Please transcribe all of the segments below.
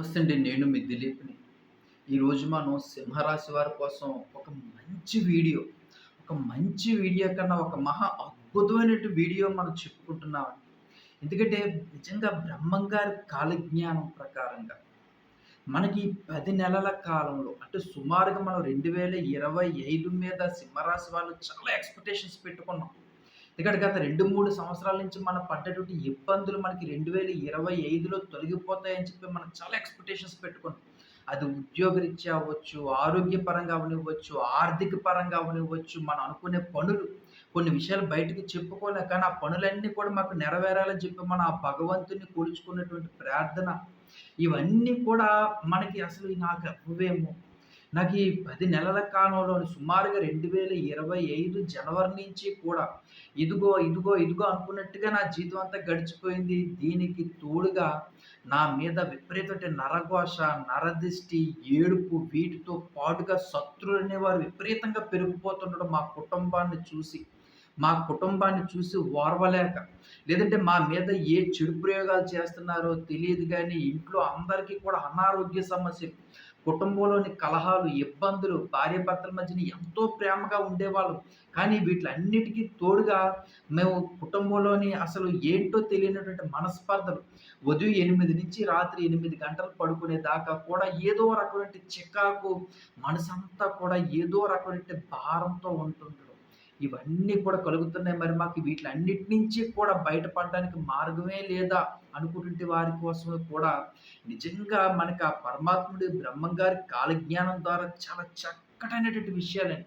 నమస్తే అండి నేను మీ దిలీప్ని. ఈరోజు మనం సింహరాశి వారి కోసం ఒక మంచి వీడియో ఒక మంచి వీడియో కన్నా ఒక మహా అద్భుతమైన వీడియో మనం చెప్పుకుంటున్నాం ఎందుకంటే నిజంగా బ్రహ్మంగారి కాలజ్ఞానం ప్రకారంగా మనకి పది నెలల కాలంలో అంటే సుమారుగా మనం రెండు వేల ఇరవై ఐదు మీద సింహరాశి వాళ్ళు చాలా ఎక్స్పెక్టేషన్స్ పెట్టుకున్నాం. ఎందుకంటే గత రెండు మూడు సంవత్సరాల నుంచి మనం పడ్డటువంటి ఇబ్బందులు మనకి రెండు వేల ఇరవై ఐదులో తొలగిపోతాయని చెప్పి మనం చాలా ఎక్స్పెక్టేషన్స్ పెట్టుకున్నాం. అది ఉద్యోగరీత్యా అవ్వచ్చు ఆరోగ్యపరంగా అవనివ్వచ్చు ఆర్థిక పరంగా అవనివ్వచ్చు మనం అనుకునే పనులు. కొన్ని విషయాలు బయటకు చెప్పుకోలే కానీ ఆ పనులన్నీ కూడా మాకు నెరవేరాలని చెప్పి మనం ఆ భగవంతుని కూల్చుకున్నటువంటి ప్రార్థన. ఇవన్నీ కూడా మనకి అసలు నాకు అవ్వేమో. నాకు ఈ పది నెలల కాలంలో సుమారుగా రెండు వేల ఇరవై ఐదు జనవరి నుంచి కూడా ఇదిగో ఇదిగో ఇదిగో అనుకున్నట్టుగా నా జీవితం అంతా గడిచిపోయింది. దీనికి తోడుగా నా మీద విపరీతమైన నరఘోష నరదిష్టి ఏడుపు వీటితో పాటుగా శత్రులు అనేవారు విపరీతంగా పెరిగిపోతుండడం మా కుటుంబాన్ని చూసి మా కుటుంబాన్ని చూసి ఓర్వలేక లేదంటే మా మీద ఏ చెడు ప్రయోగాలు చేస్తున్నారో తెలియదు కానీ ఇంట్లో అందరికీ కూడా అనారోగ్య సమస్యలు కుటుంబంలోని కలహాలు ఇబ్బందులు భార్యాభర్తల మధ్యన ఎంతో ప్రేమగా ఉండేవాళ్ళు. కానీ వీటిలన్నిటికీ తోడుగా మేము కుటుంబంలోని అసలు ఏంటో తెలియనటువంటి మనస్పర్ధలు. ఉదయం ఎనిమిది నుంచి రాత్రి ఎనిమిది గంటలు పడుకునే దాకా కూడా ఏదో రకమైన చికాకు మనసంతా కూడా ఏదో రకమైన భారంతో ఉంటుంది ఇవన్నీ కూడా కలుగుతున్నాయి మరి మాకు. వీటిలన్నిటి నుంచి కూడా బయటపడడానికి మార్గమే లేదా అనుకుంటుంటే వారి కోసం కూడా నిజంగా మనకి ఆ పరమాత్ముడి బ్రహ్మంగారి కాలజ్ఞానం ద్వారా చాలా చక్కటైనటువంటి విషయాలండి.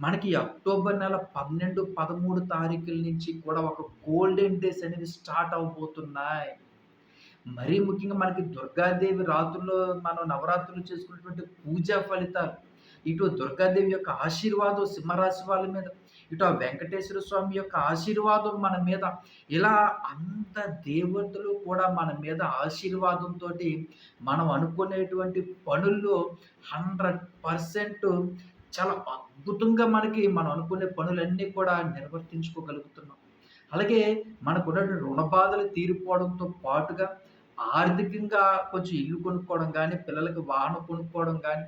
మనకి అక్టోబర్ నెల పన్నెండు పదమూడు తారీఖుల నుంచి కూడా ఒక గోల్డెన్ డేస్ అనేవి స్టార్ట్ అవబోతున్నాయి. మరీ ముఖ్యంగా మనకి దుర్గాదేవి రాత్రుల్లో మనం నవరాత్రులు చేసుకున్నటువంటి పూజా ఫలితాలు ఇటు దుర్గాదేవి యొక్క ఆశీర్వాదం సింహరాశి వాళ్ళ మీద ఇటు ఆ వెంకటేశ్వర స్వామి యొక్క ఆశీర్వాదం మన మీద ఇలా అంత దేవతలు కూడా మన మీద ఆశీర్వాదంతో మనం అనుకునేటువంటి పనుల్లో హండ్రెడ్ పర్సెంట్ చాలా అద్భుతంగా మనకి మనం అనుకునే పనులన్నీ కూడా నిర్వర్తించుకోగలుగుతున్నాం. అలాగే మనకున్నటువంటి రుణ బాధలు తీరిపోవడంతో పాటుగా ఆర్థికంగా కొంచెం ఇల్లు కొనుక్కోవడం కానీ పిల్లలకి వాహనం కొనుక్కోవడం కానీ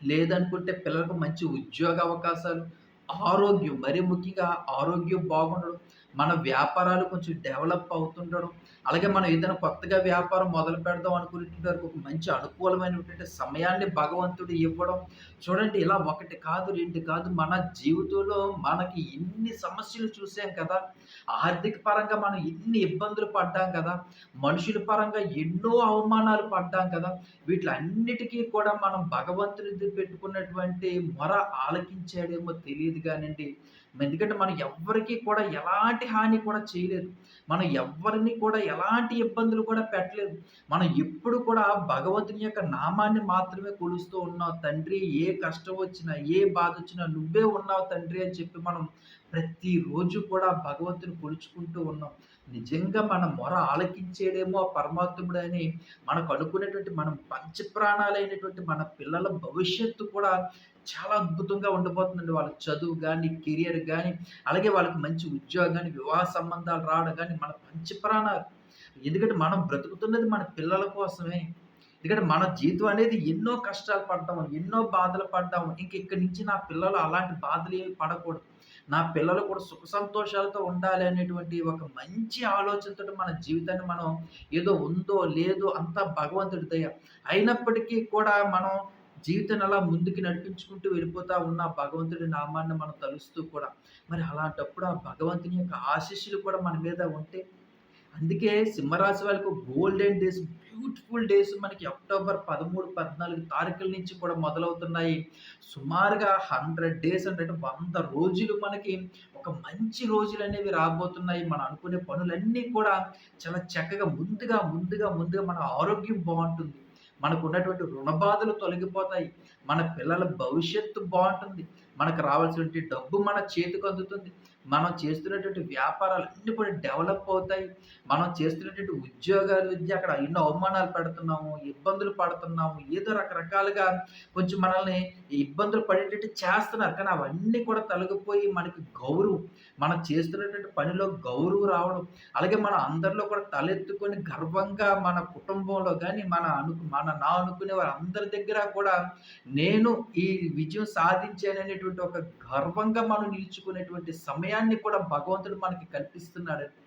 లేదనుకుంటే పిల్లలకు మంచి ఉద్యోగ అవకాశాలు ఆరోగ్యం మరి ముఖ్యంగా ఆరోగ్యం బాగుండడం. మన వ్యాపారాలు కొంచెం డెవలప్ అవుతుండడం అలాగే మనం ఏదైనా కొత్తగా వ్యాపారం మొదలు పెడదాం అనుకునేటువంటి ఒక మంచి అనుకూలమైనటువంటి సమయాన్ని భగవంతుడు ఇవ్వడం చూడండి ఇలా ఒకటి కాదు రెండు కాదు మన జీవితంలో మనకి ఎన్ని సమస్యలు చూసాం కదా ఆర్థిక పరంగా మనం ఎన్ని ఇబ్బందులు పడ్డాం కదా మనుషుల పరంగా ఎన్నో అవమానాలు పడ్డాం కదా వీటిలన్నిటికీ కూడా మనం భగవంతుడి పెట్టుకున్నటువంటి మొర ఆలకించాడేమో తెలియదు కానివ్వండి ఎందుకంటే మనం ఎవ్వరికీ కూడా ఎలాంటి హాని కూడా చేయలేదు. మనం ఎవ్వరిని కూడా ఎలాంటి ఇబ్బందులు కూడా పెట్టలేదు. మనం ఎప్పుడు కూడా భగవంతుని యొక్క నామాన్ని మాత్రమే కొలుస్తూ ఉన్నావు తండ్రి. ఏ కష్టం వచ్చినా ఏ బాధ వచ్చినా నువ్వే ఉన్నావు తండ్రి అని చెప్పి మనం ప్రతిరోజు కూడా భగవంతుని కొలుచుకుంటూ ఉన్నాం. నిజంగా మన మొర ఆలకించేడేమో ఆ పరమాత్ముడు అని మనకు అనుకునేటువంటి మనం పంచప్రాణాలైనటువంటి మన పిల్లల భవిష్యత్తు కూడా చాలా అద్భుతంగా ఉండబోతుందండి వాళ్ళ చదువు కానీ కెరియర్ కానీ అలాగే వాళ్ళకి మంచి ఉద్యోగం కానీ వివాహ సంబంధాలు రావడం కానీ మన పంచప్రాణాలు. ఎందుకంటే మనం బ్రతుకుతున్నది మన పిల్లల కోసమే. ఎందుకంటే మన జీవితం అనేది ఎన్నో కష్టాలు పడ్డాము ఎన్నో బాధలు పడ్డాము. ఇంక ఇక్కడి నుంచి నా పిల్లలు అలాంటి బాధలు ఏమి పడకూడదు. నా పిల్లలు కూడా సుఖ సంతోషాలతో ఉండాలి అనేటువంటి ఒక మంచి ఆలోచనతో మన జీవితాన్ని మనం ఏదో ఉందో లేదో అంతా భగవంతుడి దయ. అయినప్పటికీ కూడా మనం జీవితం అలా ముందుకు నడిపించుకుంటూ వెళ్ళిపోతా ఉన్న భగవంతుడి నామాన్ని మనం తలుస్తూ కూడా మరి అలాంటప్పుడు ఆ భగవంతుని యొక్క ఆశీస్సులు కూడా మన మీద ఉంటే అందుకే సింహరాశి వాళ్ళకు గోల్డెన్ డేస్ బ్యూటిఫుల్ డేస్ మనకి అక్టోబర్ పదమూడు పద్నాలుగు తారీఖుల నుంచి కూడా మొదలవుతున్నాయి. సుమారుగా హండ్రెడ్ డేస్ అంటే వంద రోజులు మనకి ఒక మంచి రోజులు అనేవి రాబోతున్నాయి. మనం అనుకునే పనులన్నీ కూడా చాలా చక్కగా ముందుగా ముందుగా ముందుగా మన ఆరోగ్యం బాగుంటుంది. మనకు ఉన్నటువంటి రుణ బాధలు తొలగిపోతాయి. మన పిల్లల భవిష్యత్తు బాగుంటుంది. మనకు రావాల్సినటువంటి డబ్బు మన చేతికి అందుతుంది. మనం చేస్తున్నటువంటి వ్యాపారాలు అన్ని కూడా డెవలప్ అవుతాయి. మనం చేస్తున్నటువంటి ఉద్యోగాలు విద్య అక్కడ ఎన్నో అవమానాలు పెడుతున్నాము ఇబ్బందులు పడుతున్నాము ఏదో రకరకాలుగా కొంచెం మనల్ని ఇబ్బందులు పడేటట్టు చేస్తున్నారు. కానీ అవన్నీ కూడా తొలగిపోయి మనకి గౌరవం మనం చేస్తున్నటువంటి పనిలో గౌరవం రావడం అలాగే మనం అందరిలో కూడా తలెత్తుకొని గర్వంగా మన కుటుంబంలో కానీ మన అను మన నా అనుకునే వారందరి దగ్గర కూడా నేను ఈ విజయం సాధించాననేటువంటి ఒక గర్వంగా మనం నిలుచుకునేటువంటి సమయాన్ని కూడా భగవంతుడు మనకి కల్పిస్తున్నాడండి.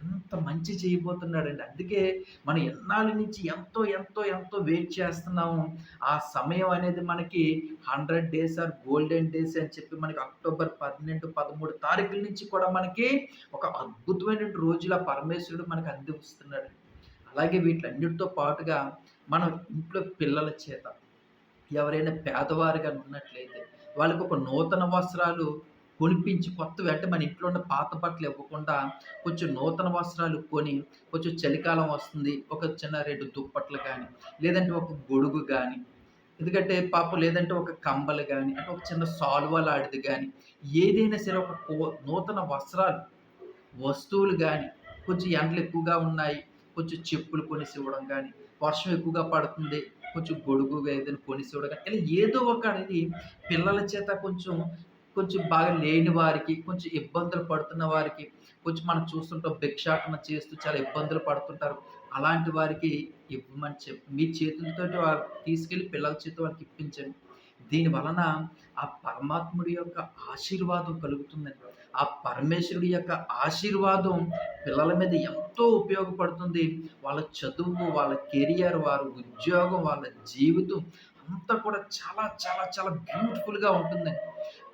ఎంత మంచి చేయబోతున్నాడండి. అందుకే మనం ఎన్నాళ్ళ నుంచి ఎంతో ఎంతో ఎంతో వెయిట్ చేస్తున్నాము. ఆ సమయం అనేది మనకి hundred days are golden days అని చెప్పి మనకి అక్టోబర్ పన్నెండు పదమూడు తారీఖుల నుంచి కూడా మనకి ఒక అద్భుతమైన రోజుల పరమేశ్వరుడు మనకు అందిస్తున్నాడు అలాగే వీటిలన్నిటితో పాటుగా మనం ఇంట్లో పిల్లల చేత ఎవరైనా పేదవారుగా ఉన్నట్లయితే వాళ్ళకి ఒక నూతన వస్త్రాలు కొనిపించి కొత్తవి అంటే మన ఇంట్లో ఉన్న పాత బట్టలు ఇవ్వకుండా కొంచెం నూతన వస్త్రాలు కొని కొంచెం చలికాలం వస్తుంది ఒక చిన్న రెండు దుప్పట్లు కానీ లేదంటే ఒక గొడుగు కానీ ఎందుకంటే పాపం లేదంటే ఒక కంబలు కానీ అంటే ఒక చిన్న సాల్వా లాంటిది కానీ ఏదైనా సరే ఒక కో నూతన వస్త్రాలు వస్తువులు కానీ కొంచెం ఎండలు ఎక్కువగా ఉన్నాయి కొంచెం చెప్పులు కొనిసి ఇవ్వడం కానీ వర్షం ఎక్కువగా పడుతుంది కొంచెం గొడుగు ఏదైనా కొనిసి ఇవ్వడం కానీ ఇలా ఏదో ఒక అనేది పిల్లల చేత కొంచెం కొంచెం బాగా లేని వారికి కొంచెం ఇబ్బందులు పడుతున్న వారికి కొంచెం మనం చూస్తుంటాం భిక్షాటన చేస్తూ చాలా ఇబ్బందులు పడుతుంటారు. అలాంటి వారికి ఇవ్వమని చెప్పి మీ చేతులతో వారు తీసుకెళ్ళి పిల్లల చేతితో వారికి ఇప్పించండి. దీని వలన ఆ పరమాత్ముడి యొక్క ఆశీర్వాదం కలుగుతుందండి. ఆ పరమేశ్వరుడి యొక్క ఆశీర్వాదం పిల్లల మీద ఎంతో ఉపయోగపడుతుంది. వాళ్ళ చదువు వాళ్ళ కెరియర్ వారి ఉద్యోగం వాళ్ళ జీవితం అంతా కూడా చాలా చాలా చాలా బ్యూటిఫుల్గా ఉంటుందండి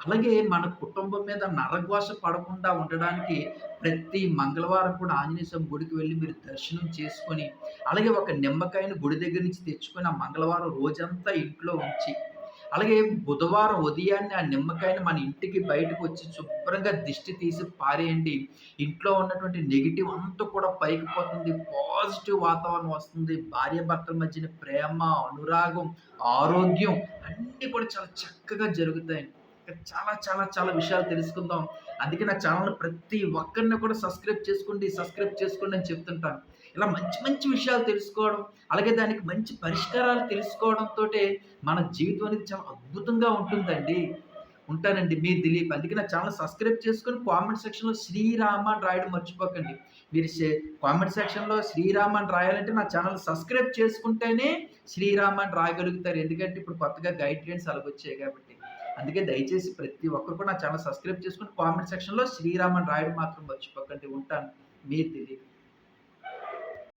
అలాగే మన కుటుంబం మీద నరగ్వాస పడకుండా ఉండడానికి ప్రతి మంగళవారం కూడా ఆంజనేయ స్వామి గుడికి వెళ్ళి మీరు దర్శనం చేసుకొని అలాగే ఒక నిమ్మకాయని గుడి దగ్గర నుంచి తెచ్చుకొని ఆ మంగళవారం రోజంతా ఇంట్లో ఉంచి అలాగే బుధవారం ఉదయాన్నే ఆ నిమ్మకాయని మన ఇంటికి బయటకు వచ్చి శుభ్రంగా దిష్టి తీసి పారేయండి. ఇంట్లో ఉన్నటువంటి నెగిటివ్ అంతా కూడా పైకి పోతుంది. పాజిటివ్ వాతావరణం వస్తుంది. భార్యాభర్తల మధ్యన ప్రేమ అనురాగం ఆరోగ్యం అన్నీ కూడా చాలా చక్కగా జరుగుతాయి. చాలా చాలా చాలా విషయాలు తెలుసుకుందాం. అందుకే నా ఛానల్ ప్రతి ఒక్కరిని కూడా సబ్స్క్రైబ్ చేసుకోండి సబ్స్క్రైబ్ చేసుకోండి అని చెప్తుంటాను. ఇలా మంచి మంచి విషయాలు తెలుసుకోవడం అలాగే దానికి మంచి పరిష్కారాలు తెలుసుకోవడంతో మన జీవితం అనేది చాలా అద్భుతంగా ఉంటుందండి. ఉంటానండి. మీ దిలీప్ అందుకే నా ఛానల్ సబ్స్క్రైబ్ చేసుకొని కామెంట్ సెక్షన్లో శ్రీరామ అని రాయడం మర్చిపోకండి. మీరు కామెంట్ సెక్షన్లో శ్రీరామ అని రాయాలంటే నా ఛానల్ సబ్స్క్రైబ్ చేసుకుంటేనే శ్రీరామ అని రాయగలుగుతారు. ఎందుకంటే ఇప్పుడు కొత్తగా గైడ్ లైన్స్ అలాగ వచ్చాయి కాబట్టి. అందుకే దయచేసి ప్రతి ఒక్కరు కూడా నా ఛానల్ సబ్స్క్రైబ్ చేసుకుని కామెంట్ సెక్షన్లో శ్రీరామ్ అని రాయడం మాత్రం మర్చిపోకండి. ఉంటాను. మీ తెలియదు